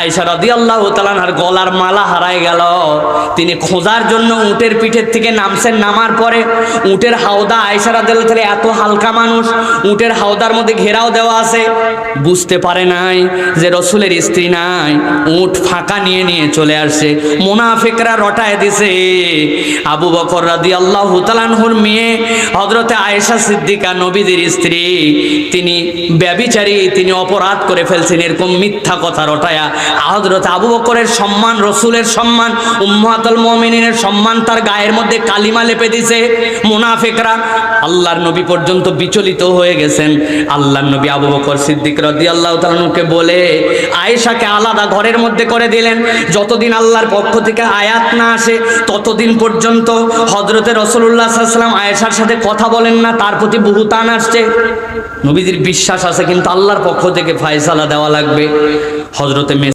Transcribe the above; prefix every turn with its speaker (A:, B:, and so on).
A: আয়সা রাদি আল্লাহ তালানহার গলার মালা হারায় গেল। তিনি খোঁজার জন্য উটের পিঠের থেকে নামছেন, নামার পরে উটের হাওদা আয়সা রাদি আল্লাহ এত হালকা মানুষ, উটের হাওদার মধ্যে ঘেরাও দেওয়া আছে। বুঝতে পারে নাই যে রসুলের স্ত্রী নাই, উট ফাঁকা নিয়ে নিয়ে চলে আসছে। মোনাফেকরা রটায় দিছে। আবু বকর রাদি আল্লাহ তালানহুর মেয়ে হজরতে আয়েশা সিদ্দিকা নবীদের স্ত্রী, তিনি ব্যবিচারী, তিনি অপরাধ করে ফেলছেন, এরকম মিথ্যা কথা রটায়া হজরত আবু বকরের সম্মান, রসুলের সম্মান, উম্মাতুল মুমিনিনের সম্মান তার গায়ের মধ্যে কালিমা লেপে দিছে। মুনাফিকরা আল্লাহর নবী পর্যন্ত বিচলিত হয়ে গেছেন। আল্লাহর নবী আবু বকর সিদ্দিক রাদিয়াল্লাহু তাআলাকে বলে, আয়েশাকে আলাদা ঘরের মধ্যে করে দিলেন। যতদিন আল্লাহর পক্ষ থেকে আয়াত না আসে, ততদিন পর্যন্ত হজরতে রসুল্লাহ সাল্লাম আয়েশার সাথে কথা বলেন না, তার প্রতি বহুতান আসছে। নবীজির বিশ্বাস আছে, কিন্তু আল্লাহর পক্ষ থেকে ফায়সালা দেওয়া লাগবে। হজরতে